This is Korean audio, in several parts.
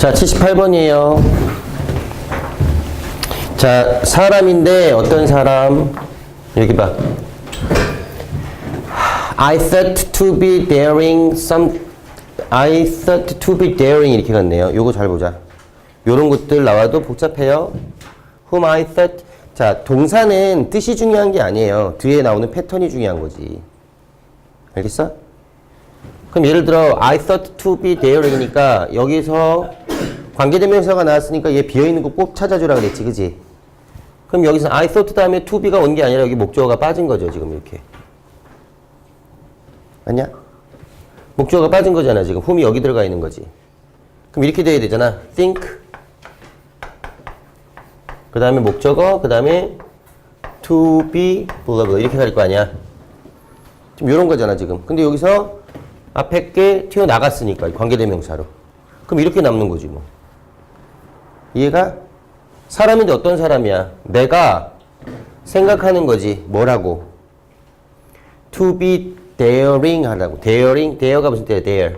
자, 78번이에요. 자, 사람인데 어떤 사람? 여기 봐. I thought to be daring some I thought to be daring 이렇게 갔네요. 요거 잘 보자. 요런 것들 나와도 복잡해요. Whom I thought 자, 동사는 뜻이 중요한 게 아니에요. 뒤에 나오는 패턴이 중요한 거지. 알겠어? 그럼 예를 들어 I thought to be daring이니까 여기서 관계대명사가 나왔으니까 얘 비어 있는 거 꼭 찾아주라 그랬지, 그지? 그럼 여기서 I thought 다음에 to be가 온 게 아니라 여기 목적어가 빠진 거죠, 지금 이렇게. 아니야? 목적어가 빠진 거잖아, 지금. whom이 여기 들어가 있는 거지. 그럼 이렇게 돼야 되잖아. think. 그 다음에 목적어, 그 다음에 to be, blah. 이렇게 갈 거 아니야. 지금 이런 거잖아, 지금. 근데 여기서 앞에 게 튀어나갔으니까, 관계대명사로. 그럼 이렇게 남는 거지, 뭐. 이해가? 사람인데 어떤 사람이야? 내가 생각하는 거지. 뭐라고? to be daring 하라고. daring, dare가 무슨 뜻이야? dare.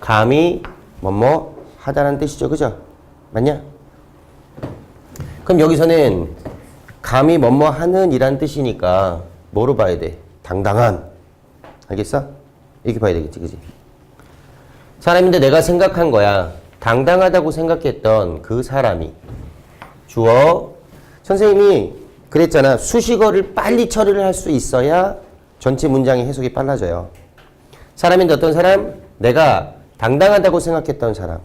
감히 뭐뭐 하다라는 뜻이죠. 그죠? 맞냐? 그럼 여기서는 감히 뭐뭐 하는 이란 뜻이니까 뭐로 봐야 돼? 당당한. 알겠어? 이렇게 봐야 되겠지. 그지? 사람인데 내가 생각한 거야. 당당하다고 생각했던 그 사람이 주어 선생님이 그랬잖아. 수식어를 빨리 처리를 할 수 있어야 전체 문장의 해석이 빨라져요. 사람인데 어떤 사람? 내가 당당하다고 생각했던 사람.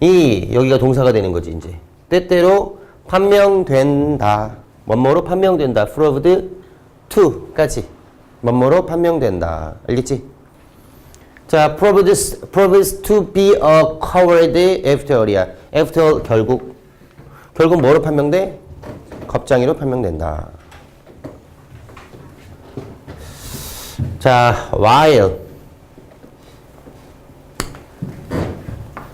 이 여기가 동사가 되는 거지 이제. 때때로 판명된다. 뭐뭐로 판명된다. proved to까지. 뭐뭐로 판명된다. 알겠지? 자, proved, proved to be a coward after all이야. after 결국 결국 뭐로 판명돼? 겁장이로 판명된다. 자, while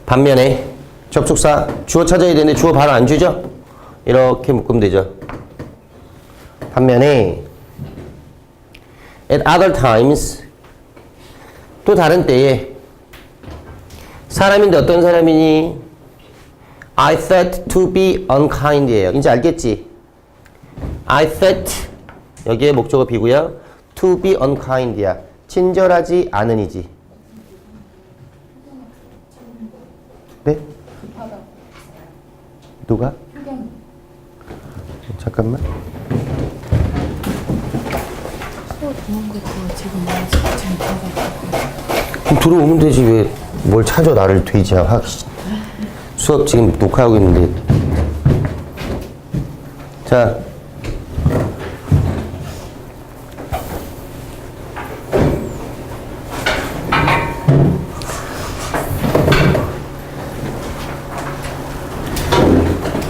반면에 접속사 주어 찾아야 되는데 주어 바로 안 주죠? 이렇게 묶으면 되죠. 반면에 at other times 또 다른 때에 사람인데 어떤 사람이니? I thought to be unkind이에요. 이제 알겠지? I thought 여기에 목적어 비고요. To be unkind이야. 친절하지 않은이지. 네? 누가? 잠깐만. 지금 그럼 들어오면 되지 왜 뭘 찾아 나를 돼지야 확 수업 지금 녹화하고 있는데 자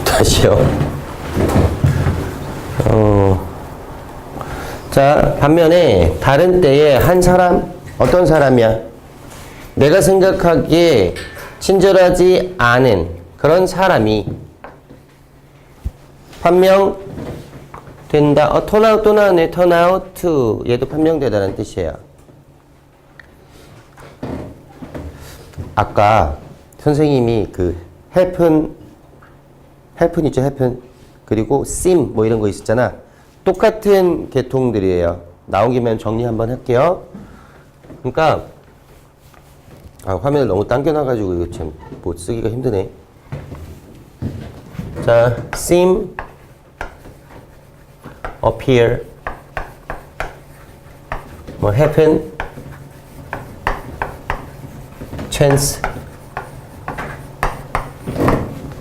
다시요 어. 자, 반면에 다른 때에 한 사람, 어떤 사람이야? 내가 생각하기에 친절하지 않은 그런 사람이 판명된다. 어, 턴아웃 또 나왔네. 턴아웃 to. 얘도 판명되다는 뜻이에요. 아까 선생님이 그 happen, happen 있죠, happen. 그리고 seem 뭐 이런 거 있었잖아. 똑같은 계통들이에요. 나온 김에 정리 한번 할게요. 그러니까 아, 화면을 너무 당겨놔가지고 이거 참 뭐 쓰기가 힘드네. 자, seem, appear, 뭐 happen, chance,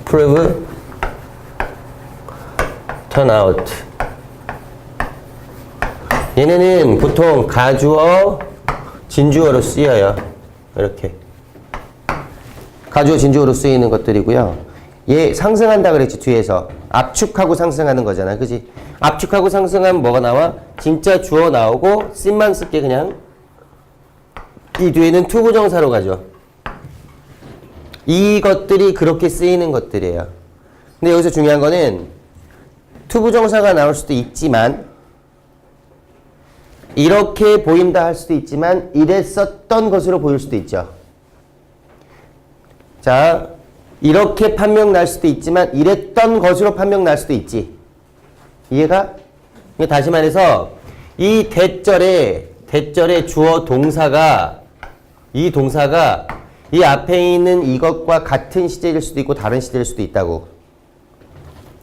prove, turn out. 얘네는 보통 가주어, 진주어로 쓰여요. 이렇게. 가주어, 진주어로 쓰이는 것들이고요. 얘 상승한다 그랬지, 뒤에서. 압축하고 상승하는 거잖아. 그지? 압축하고 상승하면 뭐가 나와? 진짜 주어 나오고, 씀만 쓸게, 그냥. 이 뒤에는 투부정사로 가죠. 이것들이 그렇게 쓰이는 것들이에요. 근데 여기서 중요한 거는 투부정사가 나올 수도 있지만, 이렇게 보인다 할 수도 있지만 이랬었던 것으로 보일 수도 있죠. 자, 이렇게 판명 날 수도 있지만 이랬던 것으로 판명 날 수도 있지. 이해가? 다시 말해서 이 대절에 대절의 주어 동사가 이 동사가 이 앞에 있는 이것과 같은 시제일 수도 있고 다른 시제일 수도 있다고.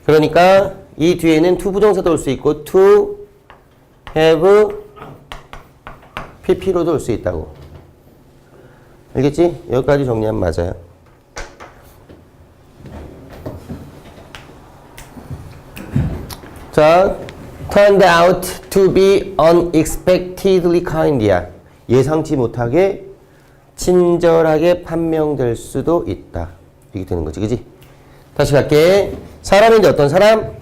그러니까 이 뒤에는 to 부동사도 올 수 있고 to have pp로도 올 수 있다고. 알겠지? 여기까지 정리하면 맞아요. 자, turned out to be unexpectedly kind이야. 예상치 못하게 친절하게 판명될 수도 있다. 이게 되는 거지, 그지? 다시 갈게. 사람인데 어떤 사람?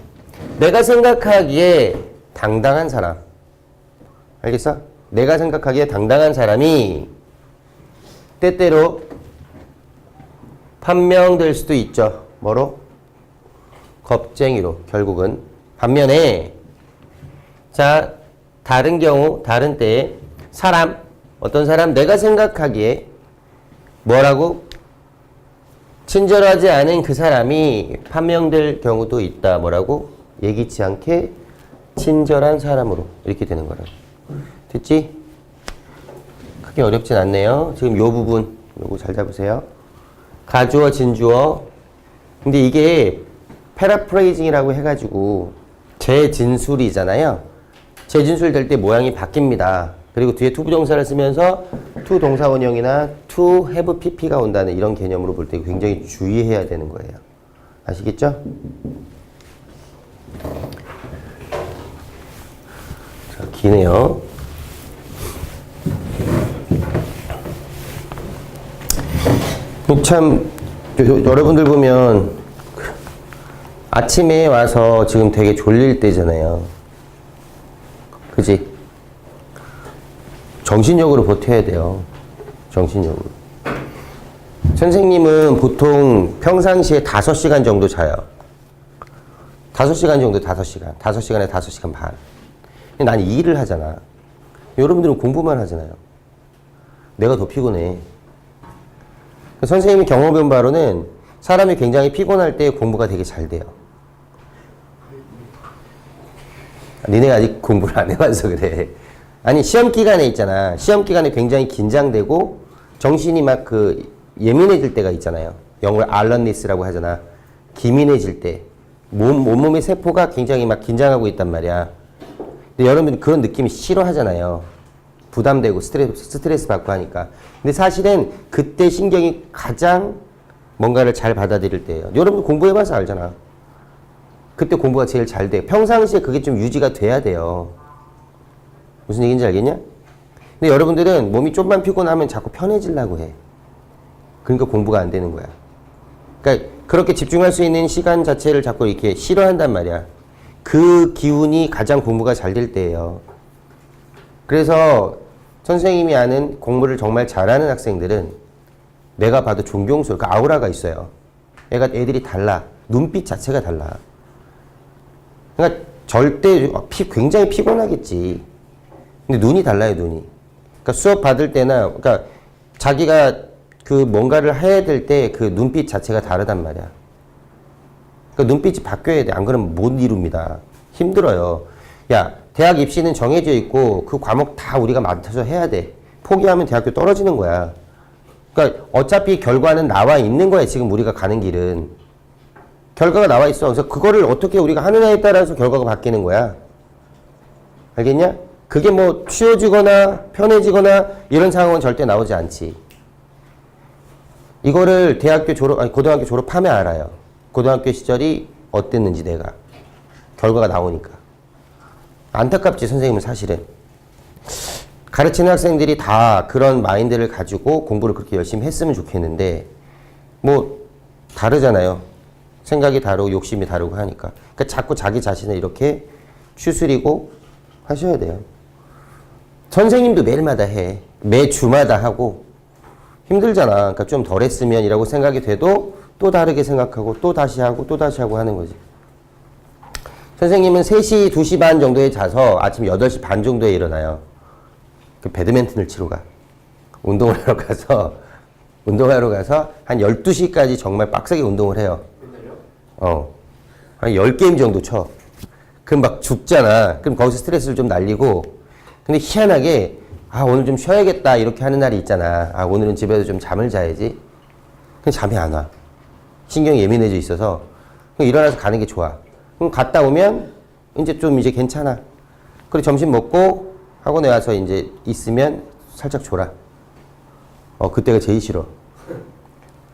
내가 생각하기에 당당한 사람. 알겠어? 내가 생각하기에 당당한 사람이 때때로 판명될 수도 있죠. 뭐로? 겁쟁이로. 결국은 반면에 자 다른 경우 다른 때에 사람 어떤 사람 내가 생각하기에 뭐라고? 친절하지 않은 그 사람이 판명될 경우도 있다. 뭐라고? 예기치 않게 친절한 사람으로 이렇게 되는 거라고 됐지? 크게 어렵진 않네요 지금 요 부분 요거 잘 잡으세요 가주어 진주어 근데 이게 패라프레이징이라고 해가지고 재진술이잖아요. 재진술 될 때 모양이 바뀝니다. 그리고 뒤에 to 부정사를 쓰면서 to 동사 원형이나 to have pp가 온다는 이런 개념으로 볼 때 굉장히 주의해야 되는 거예요. 아시겠죠? 자, 기네요. 참 여- 여러분들 보면 아침에 와서 지금 되게 졸릴 때잖아요. 그지? 정신력으로 버텨야 돼요. 정신력으로. 선생님은 보통 평상시에 5시간 정도 자요. 5시간 정도 5시간. 5시간에 5시간 반. 난 일을 하잖아. 여러분들은 공부만 하잖아요. 내가 더 피곤해. 선생님이 경험해본 바로는 사람이 굉장히 피곤할 때 공부가 되게 잘 돼요. 니네 아직 공부를 안 해봐서 그래. 아니 시험 기간에 있잖아. 시험 기간에 굉장히 긴장되고 정신이 막 그 예민해질 때가 있잖아요. 영어로 알런니스라고 하잖아. 기민해질 때. 몸, 온몸의 세포가 굉장히 막 긴장하고 있단 말이야. 근데 여러분들이 그런 느낌이 싫어하잖아요. 부담되고 스트레스, 스트레스 받고 하니까. 근데 사실은 그때 신경이 가장 뭔가를 잘 받아들일 때예요. 여러분 공부해봐서 알잖아. 그때 공부가 제일 잘 돼. 평상시에 그게 좀 유지가 돼야 돼요. 무슨 얘기인지 알겠냐? 근데 여러분들은 몸이 좀만 피곤하면 자꾸 편해지려고 해. 그러니까 공부가 안 되는 거야. 그러니까 그렇게 집중할 수 있는 시간 자체를 자꾸 이렇게 싫어한단 말이야. 그 기운이 가장 공부가 잘 될 때예요. 그래서 선생님이 아는 공부를 정말 잘하는 학생들은 내가 봐도 존경스러워. 그 아우라가 있어요. 애가 애들이 달라. 눈빛 자체가 달라. 그러니까 절대 피, 굉장히 피곤하겠지. 근데 눈이 달라요, 눈이. 그러니까 수업 받을 때나, 그러니까 자기가 그 뭔가를 해야 될 때 그 눈빛 자체가 다르단 말이야. 그러니까 눈빛이 바뀌어야 돼. 안 그러면 못 이룹니다. 힘들어요. 야, 대학 입시는 정해져 있고 그 과목 다 우리가 맡아서 해야 돼. 포기하면 대학교 떨어지는 거야. 그러니까 어차피 결과는 나와 있는 거야. 지금 우리가 가는 길은. 결과가 나와 있어. 그래서 그거를 어떻게 우리가 하느냐에 따라서 결과가 바뀌는 거야. 알겠냐? 그게 뭐 쉬워지거나 편해지거나 이런 상황은 절대 나오지 않지. 이거를 대학교 졸업, 아니 고등학교 졸업하면 알아요. 고등학교 시절이 어땠는지 내가. 결과가 나오니까. 안타깝지, 선생님은 사실은. 가르치는 학생들이 다 그런 마인드를 가지고 공부를 그렇게 열심히 했으면 좋겠는데, 뭐, 다르잖아요. 생각이 다르고 욕심이 다르고 하니까. 그러니까 자꾸 자기 자신을 이렇게 추스리고 하셔야 돼요. 선생님도 매일마다 해. 매 주마다 하고 힘들잖아. 그러니까 좀 덜 했으면이라고 생각이 돼도 또 다르게 생각하고 또 다시 하고 또 다시 하고 하는 거지. 선생님은 3시, 2시 반 정도에 자서 아침 8시 반 정도에 일어나요. 그 배드민턴을 치러 가. 운동을 하러 가서 운동하러 가서 한 12시까지 정말 빡세게 운동을 해요. 어. 한 10게임 정도 쳐. 그럼 막 죽잖아. 그럼 거기서 스트레스를 좀 날리고. 근데 희한하게, 아, 오늘 좀 쉬어야겠다. 이렇게 하는 날이 있잖아. 아, 오늘은 집에서 좀 잠을 자야지. 근데 잠이 안 와. 신경이 예민해져 있어서. 일어나서 가는 게 좋아. 그럼 갔다 오면, 이제 좀 이제 괜찮아. 그리고 점심 먹고 학원에 와서 이제 있으면 살짝 졸아. 어, 그때가 제일 싫어.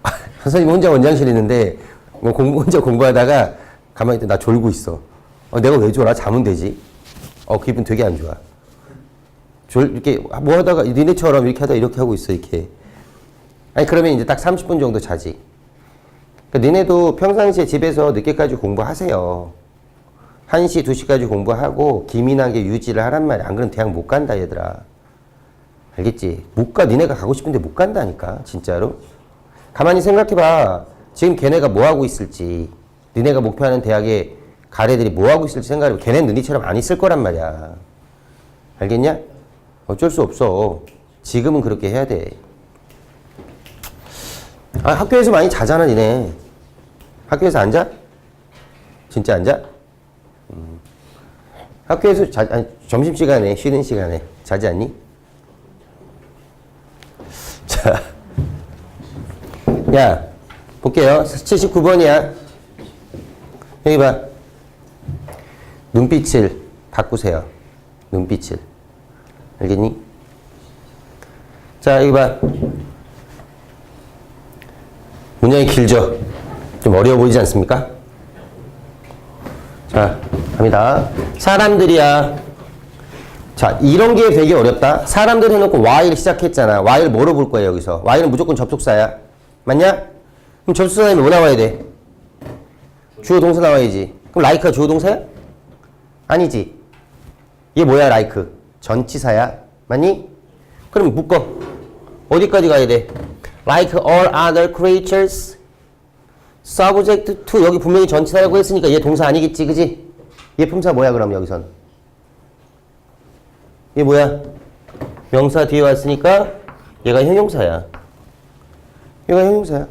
선생님 혼자 원장실 있는데 뭐 공부 혼자 공부하다가 가만히 있다 나 졸고 있어. 어, 내가 왜 졸아? 자면 되지. 어, 기분 되게 안 좋아. 졸 이렇게 뭐 하다가 니네처럼 이렇게 하다 이렇게 하고 있어 이렇게. 아니 그러면 이제 딱 30분 정도 자지. 그러니까 니네도 평상시에 집에서 늦게까지 공부하세요. 1시, 2시까지 공부하고 기민하게 유지를 하란 말이야. 안 그러면 대학 못 간다 얘들아. 알겠지? 못 가. 니네가 가고 싶은데 못 간다니까. 진짜로. 가만히 생각해봐. 지금 걔네가 뭐 하고 있을지. 니네가 목표하는 대학에 갈 애들이 뭐 하고 있을지 생각해봐. 걔네는 너희처럼 안 있을 거란 말이야. 알겠냐? 어쩔 수 없어. 지금은 그렇게 해야 돼. 아, 학교에서 많이 자잖아, 니네. 학교에서 안 자? 진짜 안 자? 음. 학교에서 자, 아니, 점심시간에, 쉬는 시간에 자지 않니? 자. 야, 볼게요. 79번이야. 여기 봐. 눈빛을 바꾸세요. 눈빛을. 알겠니? 자, 여기 봐. 문장이 길죠? 좀 어려워 보이지 않습니까? 자, 갑니다. 사람들이야. 자, 이런 게 되게 어렵다. 사람들 해놓고 while 시작했잖아. while 뭐로 볼 거야, 여기서? while은 무조건 접속사야. 맞냐? 그럼 접속사 다음에 뭐 나와야 돼? 주어 동사 나와야지. 그럼 like가 주어 동사야? 아니지. 얘 뭐야, like? 전치사야. 맞니? 그럼 묶어. 어디까지 가야 돼? Like all other creatures. subject to 여기 분명히 전치사라고 했으니까 얘 동사 아니겠지, 그지? 얘 품사 뭐야, 그럼 여기선? 얘 뭐야? 명사 뒤에 왔으니까 얘가 형용사야. 얘가 형용사야.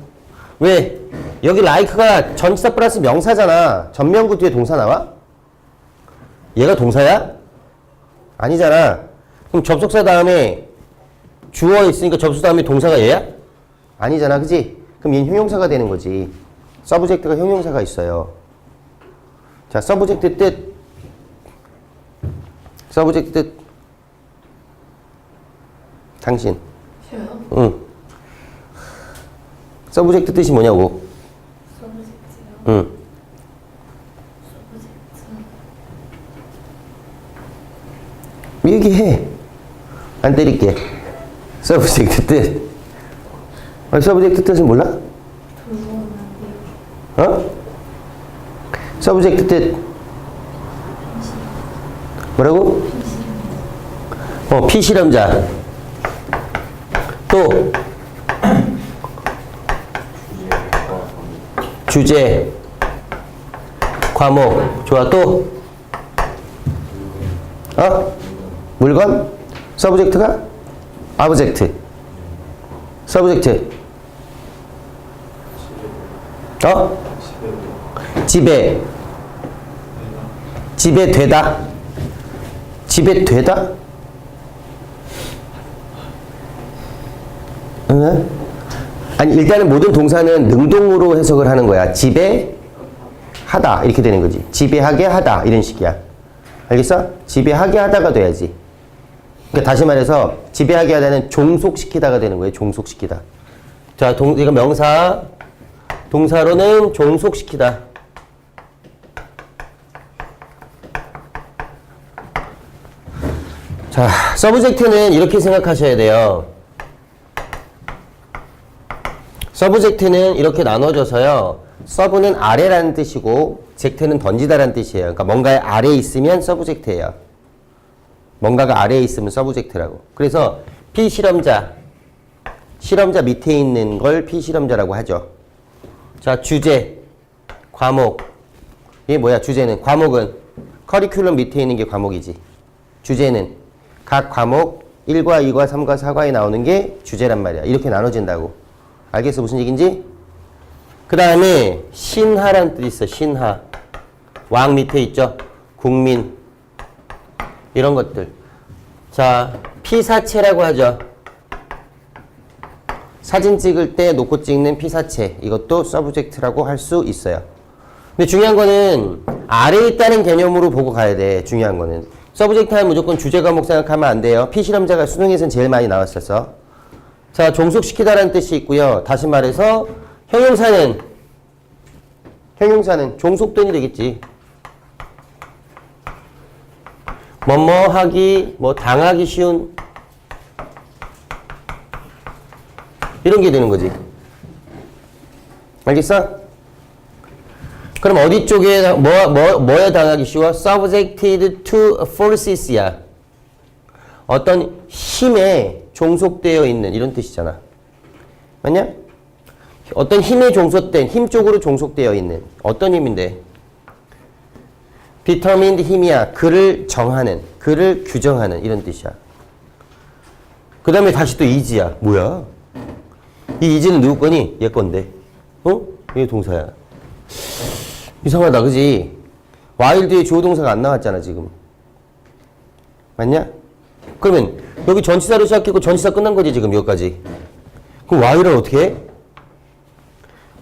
왜? 여기 like가 전치사 플러스 명사잖아. 전명구 뒤에 동사 나와? 얘가 동사야? 아니잖아. 그럼 접속사 다음에 주어 있으니까 접수 다음에 동사가 얘야? 아니잖아. 그지? 그럼 얘는 형용사가 되는 거지. 서브젝트가 형용사가 있어요. 자, 서브젝트 뜻. 서브젝트 뜻. 당신. 쉬어요? 응. 서브젝트 뜻이 뭐냐고. 서브젝트요? 응. 서브젝트 얘기해. 안 때릴게. 서브젝트 뜻. 아니, 서브젝트 뜻은 몰라? 어? 서브젝트 뜻. 뭐라고? 어, 피실험자. 또, 주제, 과목. 좋아, 또, 어? 물건? 서브젝트가? 아브젝트. 서브젝트. 어? 집에. 집에 되다. 집에 되다? 응? 아니, 일단은 모든 동사는 능동으로 해석을 하는 거야. 집에 하다. 이렇게 되는 거지. 지배하게 하다. 이런 식이야. 알겠어? 지배하게 하다가 돼야지. 그러니까 다시 말해서 지배하게 하다는 종속시키다가 되는 거예요. 종속시키다. 자, 동, 이거 명사. 동사로는 종속시키다. 자, 서브젝트는 이렇게 생각하셔야 돼요. 서브젝트는 이렇게 나눠져서요. 서브는 아래라는 뜻이고, 젝트는 던지다라는 뜻이에요. 그러니까 뭔가의 아래에 있으면 서브젝트예요. 뭔가가 아래에 있으면 서브젝트라고. 그래서 피실험자, 실험자 밑에 있는 걸 피실험자라고 하죠. 자, 주제, 과목. 이게 뭐야, 주제는? 과목은 커리큘럼 밑에 있는 게 과목이지. 주제는 각 과목 1과 2과 3과 4과에 나오는 게 주제란 말이야. 이렇게 나눠진다고. 알겠어? 무슨 얘기인지? 그 다음에 신하란 뜻이 있어. 신하. 왕 밑에 있죠? 국민. 이런 것들. 자, 피사체라고 하죠. 사진 찍을 때 놓고 찍는 피사체. 이것도 서브젝트라고 할 수 있어요. 근데 중요한 거는 아래에 있다는 개념으로 보고 가야 돼. 중요한 거는. 서브젝트 하면 무조건 주제 과목 생각하면 안 돼요. 피실험자가 수능에서는 제일 많이 나왔었어. 자, 종속시키다라는 뜻이 있고요. 다시 말해서 형용사는 형용사는 종속된이 되겠지. 뭐뭐 하기, 뭐 당하기 쉬운 이런 게 되는 거지. 알겠어? 그럼 어디 쪽에 뭐, 뭐, 뭐에 당하기 쉬워? subjected to forces야. 어떤 힘에 종속되어 있는 이런 뜻이잖아. 맞냐? 어떤 힘에 종속된 힘 쪽으로 종속되어 있는 어떤 힘인데? determined 힘이야. 그를 정하는, 그를 규정하는 이런 뜻이야. 그 다음에 다시 또 이지야. 뭐야? 이 이지는 누구 거니? 얘 건데. 어? 얘 동사야. 이상하다, 그지? 와일드에 주어 동사가 안 나왔잖아, 지금. 맞냐? 그러면 여기 전치사로 시작했고 전치사 끝난 거지, 지금 여기까지. 그럼 와일을 어떻게 해?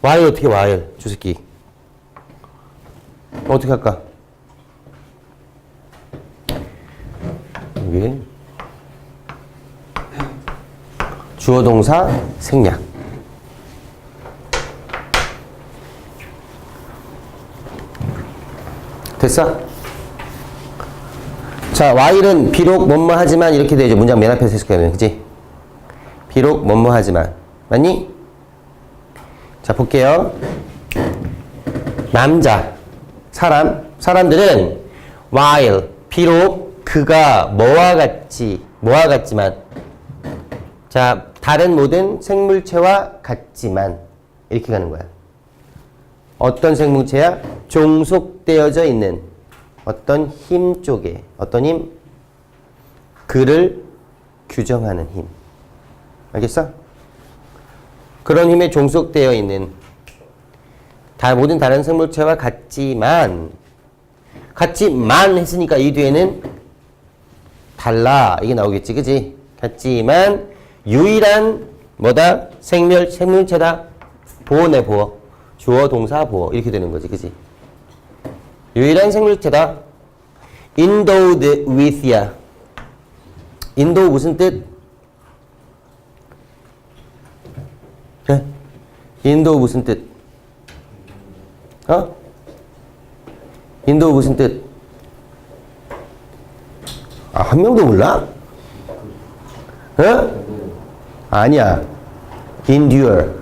와일 어떻게 해, 와일, 주새끼. 어떻게 할까? 여기. 주어 동사 생략. 됐어? 자, while은 비록 뭐뭐 하지만 이렇게 되죠. 문장 맨 앞에서 했을 거면, 그지? 비록 뭐뭐 하지만. 맞니? 자, 볼게요. 남자, 사람, 사람들은 while, 비록 그가 뭐와 같지, 뭐와 같지만, 자, 다른 모든 생물체와 같지만, 이렇게 가는 거야. 어떤 생물체야? 종속되어져 있는 어떤 힘 쪽에 어떤 힘? 그를 규정하는 힘. 알겠어? 그런 힘에 종속되어 있는 다 모든 다른 생물체와 같지만 같지만 했으니까 이 뒤에는 달라 이게 나오겠지, 그지? 같지만 유일한 뭐다 생물 생물체다 보호네 보호. 주어 동사 보호 이렇게 되는 거지 그지 유일한 생물체다 endowed with야 인도 무슨 뜻? 네? 인도 무슨 뜻? 어? 인도 무슨 뜻? 아, 한 명도 몰라? 어? 아니야. endure.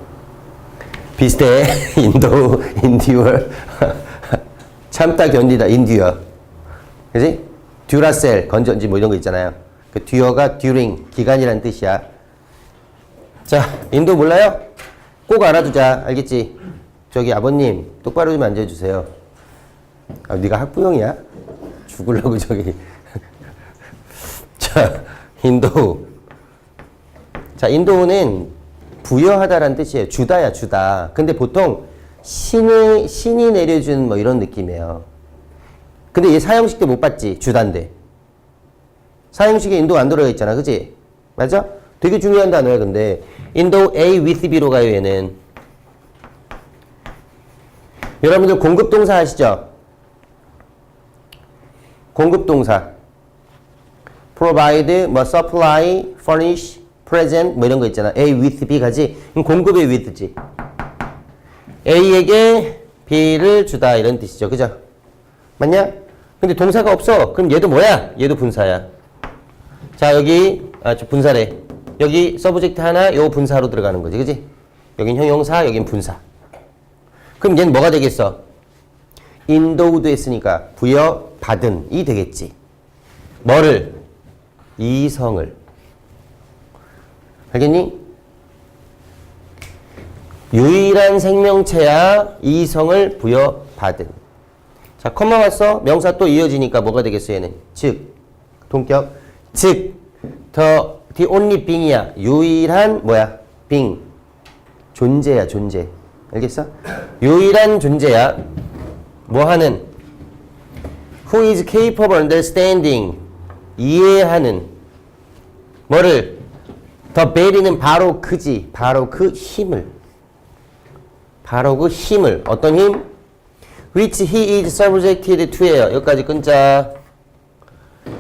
비슷해. 인도, 인디얼. 참다, 견디다, 인디어. 그지? 듀라셀, 건전지 뭐 이런 거 있잖아요. 그 듀어가 듀링, 기간이라는 뜻이야. 자, 인도 몰라요? 꼭 알아두자. 알겠지? 저기 아버님, 똑바로 좀 앉아주세요. 아, 네가 학부형이야? 죽으려고 저기. 자, 인도. 자, 인도는 부여하다라는 뜻이에요. 주다야, 주다. 근데 보통 신이, 신이 내려준 뭐 이런 느낌이에요. 근데 얘 사형식 때못 봤지? 주단데. 사형식에 인도 안 들어가 있잖아. 그지? 맞아? 되게 중요한 단어야, 근데. 인도 A with B로 가요, 얘는. 여러분들 공급동사 아시죠? 공급동사. provide, 뭐 supply, furnish, present 뭐 이런 거 있잖아. A with B 가지. 그럼 공급의 with지. A에게 B를 주다 이런 뜻이죠. 그죠? 맞냐? 근데 동사가 없어. 그럼 얘도 뭐야? 얘도 분사야. 자, 여기 아, 저 분사래. 여기 서브젝트 하나, 요 분사로 들어가는 거지. 그지? 여긴 형용사, 여긴 분사. 그럼 얘는 뭐가 되겠어? 인도우드 했으니까 부여 받은 이 되겠지. 뭐를? 이성을. 알겠니? 유일한 생명체야 이성을 부여받은. 자, 컴마 왔어? 명사 또 이어지니까 뭐가 되겠어, 얘는? 즉, 동격. 즉, the, the only being이야. 유일한, 뭐야? being. 존재야, 존재. 알겠어? 유일한 존재야. 뭐 하는? Who is capable understanding? 이해하는. 뭐를? 더 베리는 바로 그지. 바로 그 힘을. 바로 그 힘을. 어떤 힘? Which he is subjected to예요. 여기까지 끊자.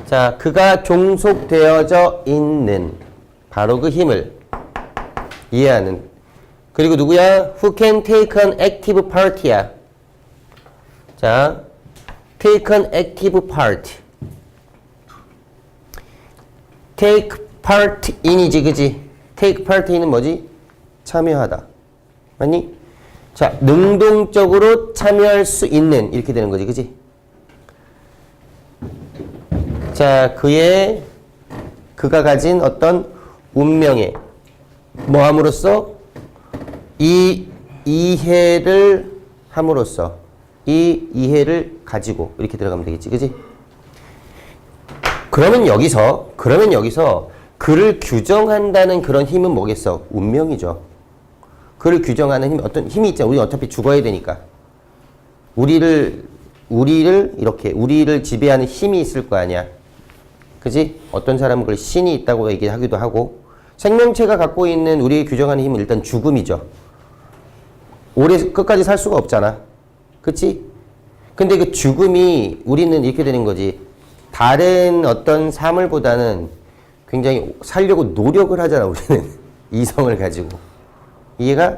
자, 그가 종속되어져 있는 바로 그 힘을 이해하는. 그리고 누구야? Who can take an active part야. 자, take an active part. take part in이지, 그지? take part in은 뭐지? 참여하다. 맞니? 자, 능동적으로 참여할 수 있는 이렇게 되는 거지, 그지? 자, 그의 그가 가진 어떤 운명에 뭐함으로써 이 이해를 함으로써 이 이해를 가지고 이렇게 들어가면 되겠지, 그지? 그러면 여기서 그러면 여기서 그를 규정한다는 그런 힘은 뭐겠어? 운명이죠. 그를 규정하는 힘 어떤 힘이 있잖아. 우리 어차피 죽어야 되니까. 우리를 우리를 이렇게 우리를 지배하는 힘이 있을 거 아니야. 그지? 어떤 사람은 그걸 신이 있다고 얘기하기도 하고 생명체가 갖고 있는 우리의 규정하는 힘은 일단 죽음이죠. 오래 끝까지 살 수가 없잖아. 그치? 근데 그 죽음이 우리는 이렇게 되는 거지. 다른 어떤 삶을보다는 굉장히 살려고 노력을 하잖아, 우리는. 이성을 가지고. 이해가?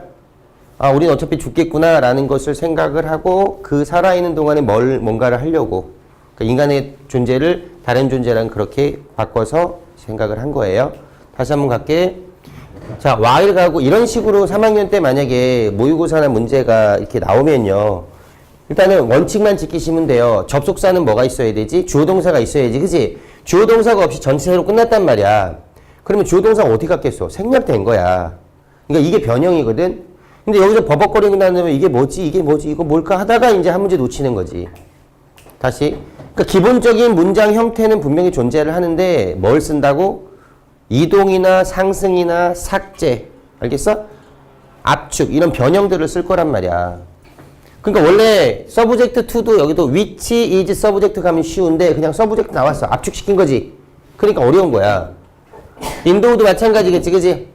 아, 우리는 어차피 죽겠구나라는 것을 생각을 하고 그 살아있는 동안에 뭘, 뭔가를 하려고. 그러니까 인간의 존재를 다른 존재랑 그렇게 바꿔서 생각을 한 거예요. 다시 한번 갈게. 자, Y를 가고 이런 식으로 3학년 때 만약에 모의고사나 문제가 이렇게 나오면요. 일단은 원칙만 지키시면 돼요. 접속사는 뭐가 있어야 되지? 주어 동사가 있어야지. 그지? 주어 동사가 없이 전체로 끝났단 말이야. 그러면 주어 동사가 어디 갔겠어? 생략된 거야. 그러니까 이게 변형이거든. 근데 여기서 버벅거리고 나면 이게 뭐지? 이게 뭐지? 이거 뭘까 하다가 이제 한 문제 놓치는 거지. 다시. 그러니까 기본적인 문장 형태는 분명히 존재를 하는데 뭘 쓴다고? 이동이나 상승이나 삭제. 알겠어? 압축 이런 변형들을 쓸 거란 말이야. 그러니까 원래 서브젝트 2도 여기도 which is 서브젝트 가면 쉬운데 그냥 서브젝트 나왔어. 압축시킨 거지. 그러니까 어려운 거야. 인도우도 마찬가지겠지, 그지?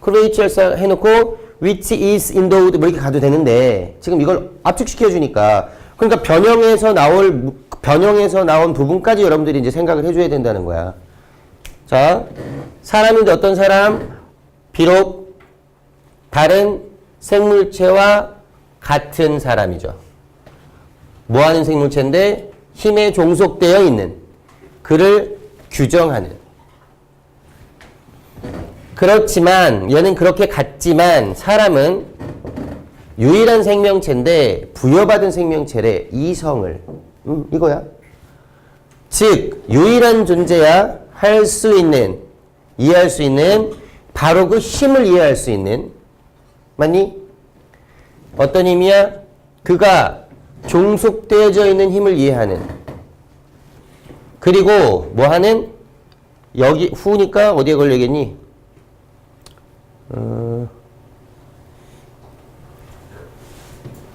크로이치얼 해놓고 which is 인도우드 뭐 이렇게 가도 되는데 지금 이걸 압축시켜 주니까 그러니까 변형에서 나올 무- 변형에서 나온 부분까지 여러분들이 이제 생각을 해줘야 된다는 거야. 자, 사람인데 어떤 사람? 비록 다른 생물체와 같은 사람이죠. 뭐 하는 생물체인데 힘에 종속되어 있는 그를 규정하는 그렇지만 얘는 그렇게 같지만 사람은 유일한 생명체인데 부여받은 생명체래 이성을 음, 이거야. 즉 유일한 존재야 할 수 있는 이해할 수 있는 바로 그 힘을 이해할 수 있는 맞니? 어떤 힘이야? 그가 종속되어져 있는 힘을 이해하는. 그리고 뭐 하는? 여기 후니까 어디에 걸리겠니? 어,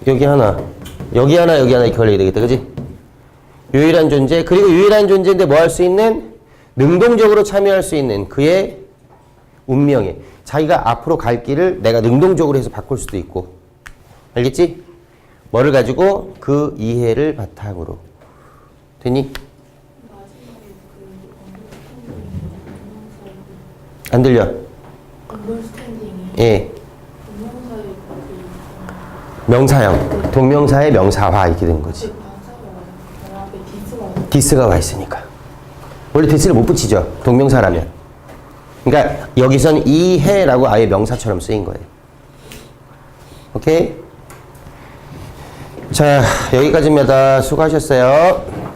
여기 하나. 여기 하나 여기 하나 이렇게 걸려야 되겠다. 그지? 유일한 존재. 그리고 유일한 존재인데 뭐 할 수 있는? 능동적으로 참여할 수 있는 그의 운명에. 자기가 앞으로 갈 길을 내가 능동적으로 해서 바꿀 수도 있고 알겠지? 뭐를 가지고 그 이해를 바탕으로. 되니? 안 들려? 예. 명사형. 동명사의 명사화 이렇게 되는 거지. 디스가 와 있으니까. 원래 디스를 못 붙이죠. 동명사라면. 그러니까 여기선 이해라고 아예 명사처럼 쓰인 거예요. 오케이 자 여기까지입니다. 수고하셨어요